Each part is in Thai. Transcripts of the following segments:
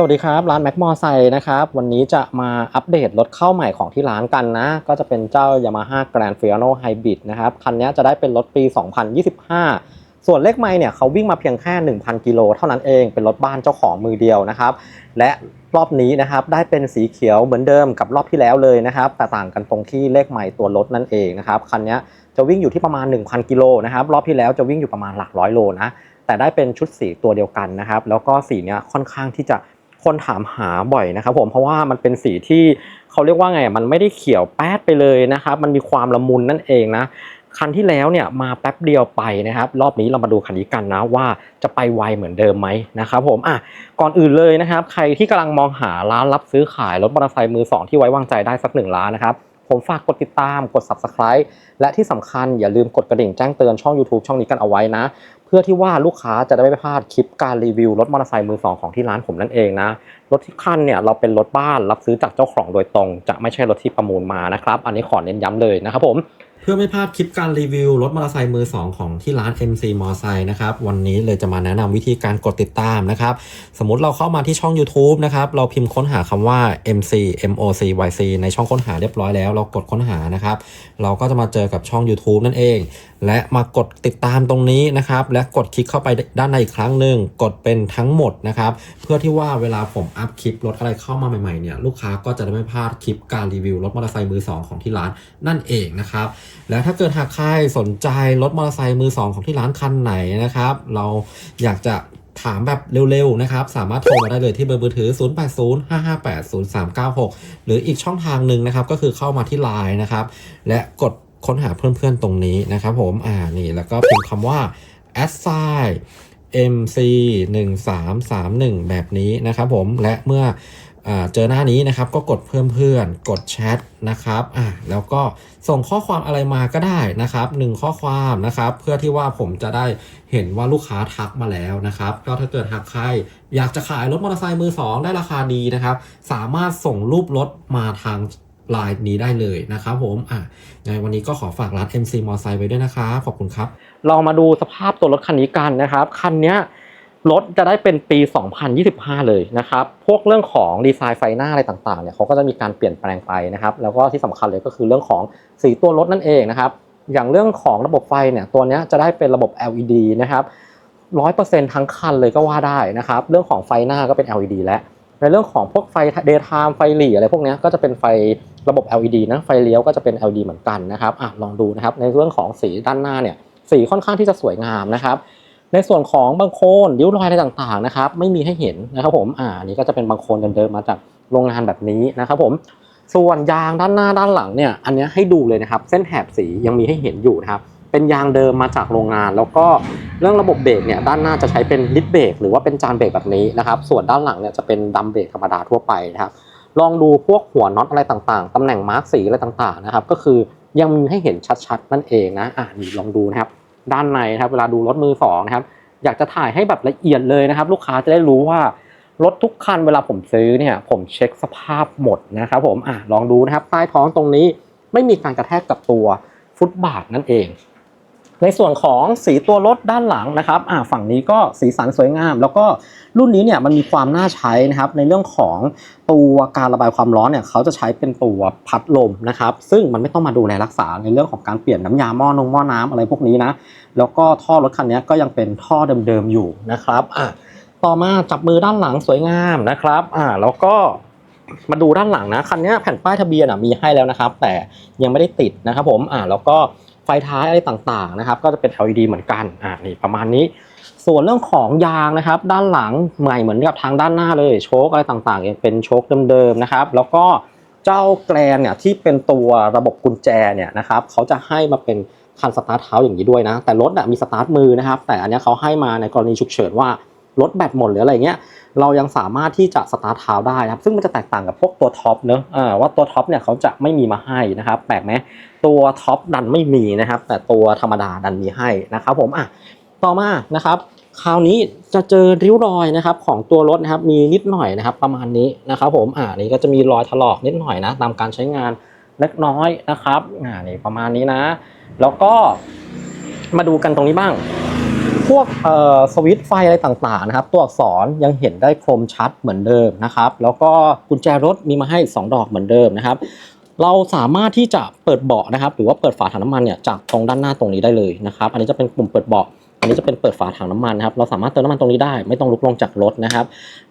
สวัสดีครับ ร้านแม็กมอไซค์นะครับ วันนี้จะมาอัปเดตรถเข้าใหม่ของที่ร้านกันนะ ก็จะเป็นเจ้า Yamaha Grand Fiano Hybrid นะครับ คันนี้จะได้เป็นรถปี 2025 ส่วนเลขไม่เนี่ยเขาวิ่งมาเพียงแค่ 1,000 กิโลเท่านั้นเองเป็นรถบ้านเจ้าของมือเดียวนะครับ และรอบนี้นะครับได้เป็นสีเขียวเหมือนเดิมกับรอบที่แล้วเลยนะครับแต่ต่างกันตรงที่เลขใหม่ตัวรถนั่นเองนะครับคันนี้จะวิ่งอยู่ที่ประมาณ 1,000 กิโลนะครับรอบที่แล้วจะวิ่งอยู่ประมาณหลักร้อยโลนะแต่ได้เป็นชุดสีตัวเดียวกันนะครับแล้วก็สีเนี้ยค่อนข้างที่จะ คนถามหาบ่อยนะครับผมเพราะว่ามันเป็นสีที่เขาเรียกว่าไงมันไม่ได้เขียวแป๊ดไปเลยนะครับ มันมีความละมุนนั่นเองนะคันที่แล้วเนี่ยมาแป๊บเดียวไปนะครับ รอบนี้เรามาดูคันนี้กันนะว่าจะไปไวเหมือนเดิมไหมนะครับผมอะก่อนอื่นเลยนะครับ ใครที่กำลังมองหาร้านรับซื้อขายรถมอเตอร์ไซค์มือสองที่ไว้วางใจได้สักหนึ่งร้านนะครับผมฝากกดติดตามกด subscribe และที่สำคัญอย่าลืมกดกระดิ่งแจ้งเตือนช่อง YouTube ช่องนี้กันเอาไว้นะ เพื่อที่ว่าลูกค้าจะได้ไม่พลาดคลิปการรีวิวรถมอเตอร์ไซค์มือสองของที่ร้านผมนั่นเองนะ รถที่คันเนี่ยเราเป็นรถบ้านรับซื้อจากเจ้าของโดยตรง จะไม่ใช่รถที่ประมูลมานะครับ อันนี้ขอเน้นย้ำเลยนะครับผม พื่อไม่พลาดคลิปการรีวิวรถมอเตอร์ไซค์มือ 2 ของที่ร้าน MC มอไซค์นะครับ วันนี้เลยจะมาแนะนำวิธีการกดติดตามนะครับ สมมุติเราเข้ามาที่ช่อง YouTube นะครับ เราพิมพ์ค้นหาคำว่า MC MOC YC ในช่องค้นหาเรียบร้อยแล้ว เรากดค้นหานะครับ เราก็จะมาเจอกับช่อง YouTube นั่นเอง และมากดติดตามตรงนี้นะครับ และกดคลิกเข้าไปด้านในอีกครั้งหนึ่งกดเป็นทั้งหมดนะครับ เพื่อที่ว่าเวลาผมอัพคลิปรถอะไรเข้ามาใหม่ๆเนี่ยลูกค้าก็จะได้ไม่พลาดคลิปการรีวิวรถมอเตอร์ไซค์มือสองของที่ร้านนั่นเองนะครับแล้วถ้าเกิดหากใครสนใจรถมอเตอร์ไซค์มือสองของที่ร้านคันไหนนะครับ เราอยากจะถามแบบเร็วๆนะครับ สามารถโทรมาได้เลยที่เบอร์มือถือ 0805580396 หรืออีกช่องทางหนึ่งนะครับ ก็คือเข้ามาที่ Line นะครับ และกดค้นหาเพื่อนๆตรงนี้นะครับผม อ่า นี่แล้วก็พิมพ์คำว่า a s s i MC 1 3 3 1แบบนี้นะครับผม และเมื่อ เจอหน้านี้นะครับก็กดเพิ่มเพื่อน กดแชทนะครับอ่าแล้วก็ส่งข้อความอะไรมาก็ได้นะครับหนึ่งข้อความนะครับ เพื่อที่ว่าผมจะได้เห็นว่าลูกค้าทักมาแล้วนะครับ ก็ถ้าเกิดหากใครอยากจะขายรถมอเตอร์ไซค์มือสองได้ราคาดีนะครับ สามารถส่งรูปรถมาทางไลน์นี้ได้เลยนะครับผมอะในวันนี้ก็ขอฝากร้าน MC มอไซค์ไว้ด้วยนะครับขอบคุณครับเรามาดูสภาพตัวรถคันนี้กันนะครับ คันเนี้ย รถจะได้เป็นปี 2025 เลยนะครับ พวกเรื่องของดีไซน์ไฟหน้าอะไรต่างๆเนี่ยเขาก็จะมีการเปลี่ยนแปลงไปนะครับ แล้วก็ที่สำคัญเลยก็คือเรื่องของสีตัวรถนั่นเองนะครับ อย่างเรื่องของระบบไฟเนี่ยตัวนี้จะได้เป็นระบบ LED นะครับ100%ทั้งคันเลยก็ว่าได้นะครับ เรื่องของไฟหน้าก็เป็น LED แล้วในเรื่องของพวกไฟ daytime ไฟหลีอะไรพวกนี้ก็จะเป็นไฟระบบ LED นะไฟเลี้ยวก็จะเป็น LED เหมือนกันนะครับอะลองดูนะครับ ในเรื่องของสีด้านหน้าเนี่ยสีค่อนข้างที่จะสวยงามนะครับ ในส่วนของบางโคนริ้วรอยอะไรต่างๆนะครับไม่มีให้เห็นนะครับผมอ่านี้ก็จะเป็นบางโคนเดิมๆมาจากโรงงานแบบนี้นะครับผมส่วนยางด้านหน้าด้านหลังเนี่ยอันนี้ให้ดูเลยนะครับ เส้นแถบสียังมีให้เห็นอยู่นะครับเป็นยางเดิมมาจากโรงงาน แล้วก็เรื่องระบบเบรกเนี่ยด้านหน้าจะใช้เป็นดิสเบรกหรือว่าเป็นจานเบรกแบบนี้นะครับส่วนด้านหลังเนี่ยจะเป็นดัมเบรกธรรมดาทั่วไปนะครับลองดูพวกหัวน็อตอะไรต่างๆตำแหน่งมาร์กสีอะไรต่างๆนะครับก็คือยังมีให้เห็นชัดๆนั่นเองนะอ่านี่ลองดูนะครับ ด้านในนะครับ เวลาดูรถมือสองนะครับ อยากจะถ่ายให้แบบละเอียดเลยนะครับ ลูกค้าจะได้รู้ว่ารถทุกคันเวลาผมซื้อเนี่ย ผมเช็คสภาพหมดนะครับผมอะลองดูนะครับใต้ท้องตรงนี้ไม่มีการกระแทกกับตัวฟุตบาทนั่นเอง ในส่วนของสีตัวรถด้านหลังนะครับอ่าฝั่งนี้ก็สีสันสวยงาม แล้วก็รุ่นนี้เนี่ยมันมีความน่าใช้นะครับในเรื่องของตัวการระบายความร้อนเนี่ยเขาจะใช้เป็นตัวพัดลมนะครับ ซึ่งมันไม่ต้องมาดูแลรักษาในเรื่องของการเปลี่ยนน้ำยาหม้อนงหม้อน้ำอะไรพวกนี้นะแล้วก็ท่อรถคันนี้ก็ยังเป็นท่อเดิมๆอยู่นะครับอะต่อมาจับมือด้านหลังสวยงามนะครับอ่าแล้วก็มาดูด้านหลังนะคันนี้แผ่นป้ายทะเบียนมีให้แล้วนะครับ แต่ยังไม่ได้ติดนะครับผมอ่าแล้วก็ ไฟท้ายอะไรต่างๆนะครับ ก็จะเป็น LED เหมือนกันอ่านี่ประมาณนี้ ส่วนเรื่องของยางนะครับ ด้านหลังใหม่เหมือนกับทางด้านหน้าเลยโชคอะไรต่างๆยังเป็นโชคเดิมๆนะครับ แล้วก็เจ้าแกลนเนี่ยที่เป็นตัวระบบกุญแจเนี่ยนะครับเขาจะให้มาเป็นคันสตาร์ทเท้าอย่างนี้ด้วยนะ แต่รถน่ะมีสตาร์ทมือนะครับ แต่อันนี้เขาให้มาในกรณีฉุกเฉินว่า รถแบตหมดหรืออะไรเงี้ยเรายังสามารถที่จะสตาร์ทเท้าได้นะครับซึ่งมันจะแตกต่างกับพวกตัวท็อปเนอะอ่าว่าตัวท็อปเนี่ยเขาจะไม่มีมาให้นะครับแปลกไหมตัวท็อปดันไม่มีนะครับแต่ตัวธรรมดาดันมีให้นะครับผมอะต่อมานะครับคราวนี้จะเจอริ้วรอยนะครับของตัวรถนะครับมีนิดหน่อยนะครับประมาณนี้นะครับผมอ่านี่ก็จะมีรอยถลอกนิดหน่อยนะตามการใช้งานเล็กน้อยนะครับอ่านี่ประมาณนี้นะ แล้วก็มาดูกันตรงนี้บ้าง พวกสวิตไฟอะไรต่างๆนะครับ ตัวอักษรยังเห็นได้คมชัดเหมือนเดิมนะครับ แล้วก็กุญแจรถมีมาให้ 2 ดอกเหมือนเดิมนะครับ เราสามารถที่จะเปิดเบาะนะครับ หรือว่าเปิดฝาถังน้ำมันเนี่ยจากตรงด้านหน้าตรงนี้ได้เลยนะครับ อันนี้จะเป็นปุ่มเปิดเบาะอันนี้จะเป็นเปิดฝาถังน้ำมันนะครับ เราสามารถเติมน้ำมันตรงนี้ได้ ไม่ต้องลุกลงจากรถนะครับ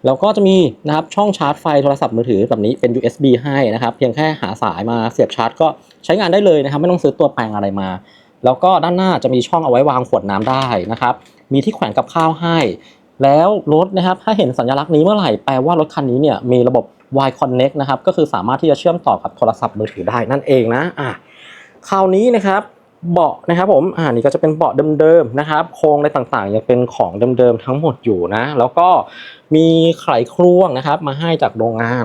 แล้วก็จะมีนะครับช่องชาร์จไฟโทรศัพท์มือถือแบบนี้เป็น USB ให้นะครับ เพียงแค่หาสายมาเสียบชาร์จก็ใช้งานได้เลยนะครับ ไม่ต้องซื้อตัวแปลงอะไรมา แล้วก็ด้านหน้าจะมีช่องเอาไว้วางขวดน้ำได้นะครับ มีที่แขวนกับข้าวให้ แล้วรถนะครับถ้าเห็นสัญลักษณ์นี้เมื่อไหร่แปลว่ารถคันนี้เนี่ยมีระบบ Y Connect นะครับก็คือสามารถที่จะเชื่อมต่อกับโทรศัพท์มือถือได้นั่นเองนะอะคราวนี้นะครับเบาะนะครับผมอ่านี่ก็จะเป็นเบาะเดิมๆนะครับ โครงอะไรต่างๆ ยังเป็นของเดิมๆทั้งหมดอยู่นะ แล้วก็มีไขครวงนะครับ มาให้จากโรงงาน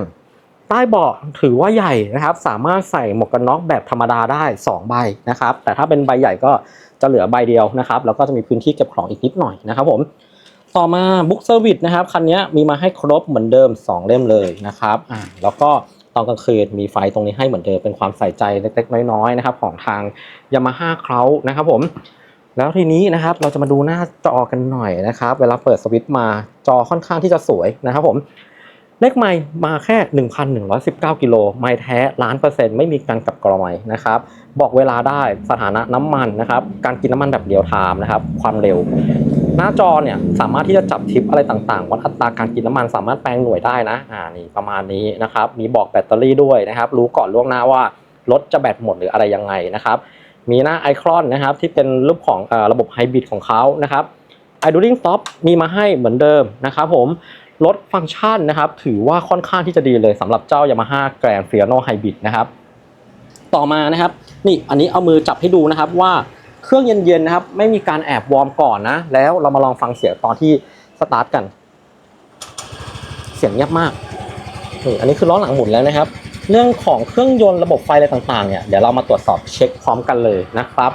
ต้เบาะถือว่าใหญ่นะครับ สามารถใส่หมวกกันน็อกแบบธรรมดาได้ 2 ใบนะครับ แต่ถ้าเป็นใบใหญ่ก็จะเหลือใบเดียวนะครับ แล้วก็จะมีพื้นที่เก็บของอีกนิดหน่อยนะครับผมต่อมาบุ๊กเซอร์วิสนะครับคันนี้มีมาให้ครบเหมือนเดิม 2 เล่มเลยนะครับอ่าแล้วก็ตอนกลางคืนมีไฟตรงนี้ให้เหมือนเดิมเป็นความใส่ใจเล็กๆ น้อยๆนะครับของทางยามาฮ่าเขานะครับผมแล้วทีนี้นะครับเราจะมาดูหน้าจอกันหน่อยนะครับ เวลาเปิดสวิตช์มาจอค่อนข้างที่จะสวยนะครับผม เลขไมล์มาแค่ 1,119 กิโลไมล์แท้ล้านเปอร์เซ็นต์ไม่มีการกลับกรอไมนะครับ บอกเวลาได้สถานะน้ำมันนะครับ การกินน้ำมันแบบเดียวไทม์นะครับ ความเร็ว หน้าจอเนี่ยสามารถที่จะจับทิปอะไรต่างๆ วัดอัตราการกินน้ำมันสามารถแปลงหน่วยได้นะ อ่านี่ประมาณนี้นะครับ มีบอกแบตเตอรี่ด้วยนะครับ รู้ก่อนล่วงหน้าว่ารถจะแบตหมดหรืออะไรยังไงนะครับ มีหน้าไอคอนนะครับที่เป็นรูปของอระบบไฮบริดของเขานะครับ idling stop มีมาให้เหมือนเดิมนะครับผม ลดฟังก์ชันนะครับ ถือว่าค่อนข้างที่จะดีเลยสำหรับเจ้า Yamaha Grand Fiano Hybrid นะครับ ต่อมานะครับ นี่อันนี้เอามือจับให้ดูนะครับว่าเครื่องเย็นๆนะครับ ไม่มีการแอบวอร์มก่อนนะ แล้วเรามาลองฟังเสียงตอนที่สตาร์ทกัน เสียงเงียบมากนี่อันนี้คือล้อหลังหมุนแล้วนะครับ เรื่องของเครื่องยนต์ระบบไฟอะไรต่างๆเนี่ยเดี๋ยวเรามาตรวจสอบเช็คพร้อมกันเลยนะครับ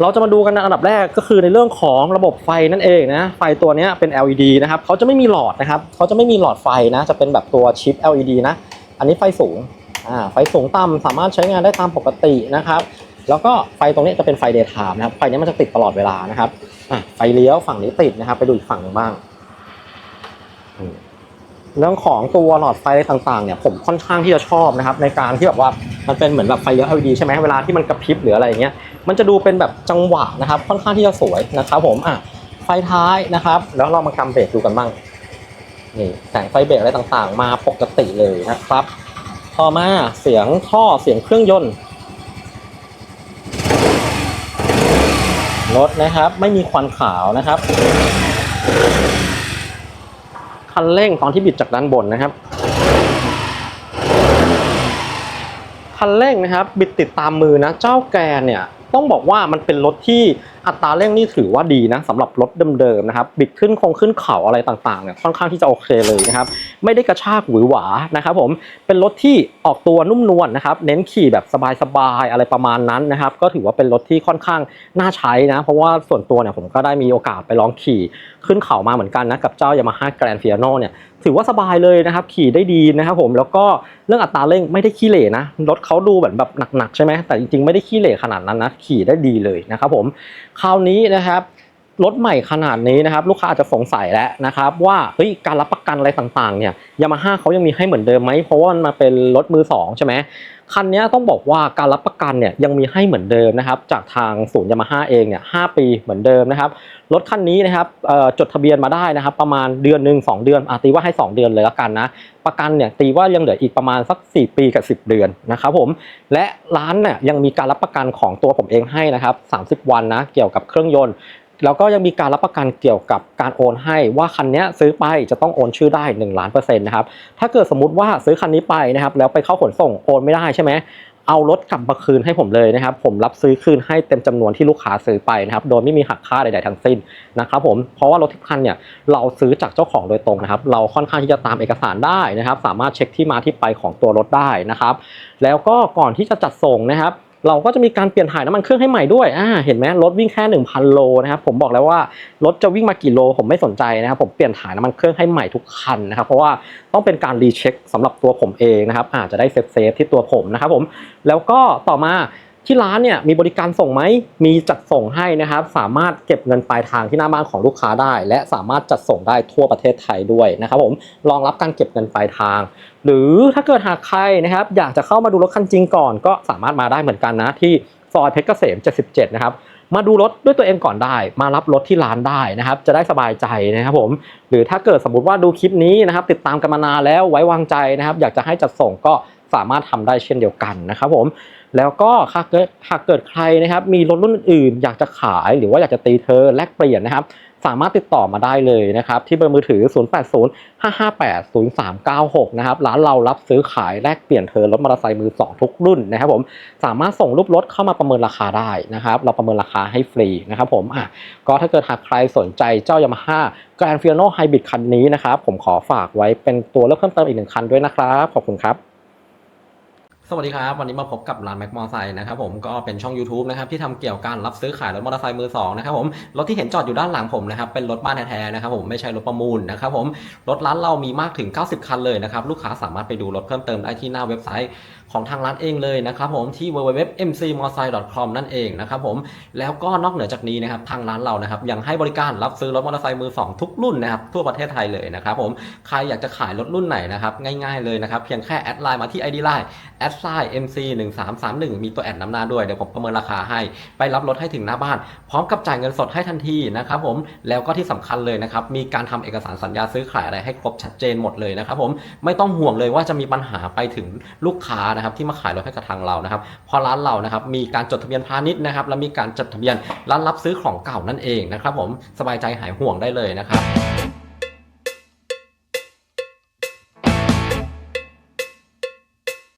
เราจะมาดูกันในอันดับแรกก็คือในเรื่องของระบบไฟนั่นเองนะไฟตัวนี้เป็น LED นะครับเขาจะไม่มีหลอดนะครับเขาจะไม่มีหลอดไฟนะจะเป็นแบบตัวชิป LED นะอันนี้ไฟสูงอ่าไฟสูงต่ำสามารถใช้งานได้ตามปกตินะครับแล้วก็ไฟตรงนี้จะเป็นไฟ daytime นะครับไฟนี้มันจะติดตลอดเวลานะครับอะไฟเลี้ยวฝั่งนี้ติดนะครับ ไปดูอีกฝั่งหนึ่งบ้างเรื่องของตัวหลอดไฟอะไรต่างๆเนี่ยผมค่อนข้างที่จะชอบนะครับ ในการที่แบบว่ามันเป็นเหมือนแบบไฟเลี้ยว LED ใช่ไหมเวลาที่มันกระพริบหรืออะไรอย่างเงี้ย มันจะดูเป็นแบบจังหวะนะครับ ค่อนข้างที่จะสวยนะครับ ผมอะไฟท้ายนะครับ แล้วเรามากำเบรกดูกันบ้างนี่แสงไฟเบรกอะไรต่างๆ มาปกติเลยนะครับต่อมาเสียงท่อเสียงเครื่องยนต์รถนะครับไม่มีควันขาวนะครับคันเร่งตอนที่บิดจากด้านบนนะครับคันเร่งนะครับ บิดติดตามมือนะ เจ้าแกนเนี่ย ต้องบอกว่ามันเป็นรถที่อัตราเร่งนี่ถือว่าดีนะสำหรับรถเดิมๆนะครับบิดขึ้นคงขึ้นเขาอะไรต่างๆเนี่ยค่อนข้างที่จะโอเคเลยนะครับไม่ได้กระชากหวือหวานะครับผมเป็นรถที่ออกตัวนุ่มนวลนะครับเน้นขี่แบบสบายๆอะไรประมาณนั้นนะครับก็ถือว่าเป็นรถที่ค่อนข้างน่าใช้นะเพราะว่าส่วนตัวเนี่ยผมก็ได้มีโอกาสไปลองขี่ขึ้นเขามาเหมือนกันนะกับเจ้า Yamaha Grand Fiano เนี่ยถือว่าสบายเลยนะครับขี่ได้ดีนะครับผมแล้วก็เรื่องอัตราเร่งไม่ได้ขี้เหร่นะรถเขาดูเหมือนแบบหนักๆใช่ไหมแต่จริงๆไม่ได้ขี้เหร่ขนาดนั้นนะขี่ได้ดีเลยนะครับผมคราวนี้นะครับรถใหม่ขนาดนี้นะครับลูกค้าอาจจะสงสัยแล้วนะครับว่าเฮ้ยการรับประกันอะไรต่างๆเนี่ยยามาฮ่าเขายังมีให้เหมือนเดิมไหมเพราะว่ามันมาเป็นรถมือสองใช่ไหม คันนี้ต้องบอกว่าการรับประกันเนี่ยยังมีให้เหมือนเดิมนะครับจากทางศูนย์ยามาฮ่าเองเนี่ยหปีเหมือนเดิมนะครับรถคันนี้นะครับจดทะเบียนมาได้นะครับ ประมาณเดือนหนึ่งสองเดือนอตีว่าให้ 2 เดือนเลยละกันนะประกันเนี่ยตีว่ายังเหลืออีกประมาณสัก 4 ปีกับ 10 เดือนนะครับผมและร้านเนี่ยยังมีการรับประกันของตัวผมเองให้นะครับ30 วันนะเกี่ยวกับเครื่องยนต์ แล้วก็ยังมีการรับประกันเกี่ยวกับการโอนให้ว่าคันนี้ซื้อไปจะต้องโอนชื่อได้ 1 ล้านเปอร์เซ็นต์นะครับถ้าเกิดสมมติว่าซื้อคันนี้ไปนะครับแล้วไปเข้าขนส่งโอนไม่ได้ใช่ไหมเอารถกลับมาคืนให้ผมเลยนะครับ ผมรับซื้อคืนให้เต็มจำนวนที่ลูกค้าซื้อไปนะครับ โดยไม่มีหักค่าใดๆทั้งสิ้นนะครับผม เพราะว่ารถทุกคันเนี่ยเราซื้อจากเจ้าของโดยตรงนะครับ เราค่อนข้างที่จะตามเอกสารได้นะครับ สามารถเช็คที่มาที่ไปของตัวรถได้นะครับ แล้วก็ก่อนที่จะจัดส่งนะครับ เราก็จะมีการเปลี่ยนถ่ายน้ำมันเครื่องให้ใหม่ด้วยอ่าเห็นไหมรถวิ่งแค่ 1,000 โลนะครับผมบอกแล้วว่ารถจะวิ่งมากี่โล ผมไม่สนใจนะครับผมเปลี่ยนถ่ายน้ำมันเครื่องให้ใหม่ทุกคันนะครับเพราะว่าต้องเป็นการรีเช็คสำหรับตัวผมเองนะครับอาจจะได้เซฟเซฟที่ตัวผมนะครับผมแล้วก็ต่อมา ที่ร้านเนี่ยมีบริการส่งไหมมีจัดส่งให้นะครับ สามารถเก็บเงินปลายทางที่หน้าบ้านของลูกค้าได้ และสามารถจัดส่งได้ทั่วประเทศไทยด้วยนะครับผมรองรับการเก็บเงินปลายทาง หรือถ้าเกิดหากใครนะครับอยากจะเข้ามาดูรถคันจริงก่อน ก็สามารถมาได้เหมือนกันนะที่ซอยเพชรเกษม 77 นะครับ มาดูรถด้วยตัวเองก่อนได้ มารับรถที่ร้านได้นะครับ จะได้สบายใจนะครับผม หรือถ้าเกิดสมมติว่าดูคลิปนี้นะครับ ติดตามกันมานานแล้วไว้วางใจนะครับ อยากจะให้จัดส่งก็ สามารถทำได้เช่นเดียวกันนะครับผมแล้วก็หากเกิดหากเกิดใครนะครับมีรถรุ่นอื่นอยากจะขายหรือว่าอยากจะตีเธอแลกเปลี่ยนนะครับสามารถติดต่อมาได้เลยนะครับที่เบอร์มือถือ 0805580396 นะครับร้านเรารับซื้อขายแลกเปลี่ยนเธอรถมอเตอร์ไซค์มือสองทุกรุ่นนะครับผมสามารถส่งรูปรถเข้ามาประเมินราคาได้นะครับเราประเมินราคาให้ฟรีนะครับผมอะก็ถ้าเกิดหากใครสนใจเจ้า Yamaha Grand Fiano Hybrid คันนี้นะครับผมขอฝากไว้เป็นตัวเลือกเพิ่มเติมอีกหนึ่งคันด้วยนะครับขอบคุณครับ วัสดีครับ วันนี้มาพบกับร้านแม็กมอไซค์นะครับผมก็เป็นช่อง YouTube นะครับที่ทำเกี่ยวกับการรับซื้อขายรถมอเตอร์ไซค์มือสองนะครับผมรถที่เห็นจอดอยู่ด้านหลังผมนะครับเป็นรถบ้านแท้ๆนะครับผมไม่ใช่รถประมูลนะครับผมรถร้านเรามีมากถึง 90 คันเลยนะครับลูกค้าสามารถไปดูรถเพิ่มเติมได้ที่หน้าเว็บไซต์ของทางร้านเองเลยนะครับผมที่ www.mcmotorcycle.com นั่นเองนะครับผมแล้วก็นอกเหนือจากนี้นะครับทางร้านเรานะครับยังให้บริการรับซื้อรถมอเตอร์ไซค์มือสองทุกรุ่นนะครับทั่วประเทศไทยเลยนะครับผมใครอยากจะขายรถรุ่นไหนนะครับง่ายๆเลยนะครับเพียงแค่แอดไลน์มาที่ ID Line แอดไซน์ MC 1 3 3 1มีตัวแอดนำหน้าด้วยเดี๋ยวผมประเมินราคาให้ไปรับรถให้ถึงหน้าบ้าน พร้อมกับจ่ายเงินสดให้ทันทีนะครับผมแล้วก็ที่สำคัญเลยนะครับมีการทำเอกสารสัญญาซื้อขายอะไรให้ครบชัดเจนหมดเลยนะครับผมไม่ต้องห่วงเลยว่าจะมีปัญหาไปถึงลูกค้านะครับที่มาขายรถให้กับทางเรานะครับเพราะร้านเรานะครับมีการจดทะเบียนพาณิชย์นะครับและมีการจดทะเบียนร้านรับซื้อของเก่านั่นเองนะครับผมสบายใจหายห่วงได้เลยนะครับ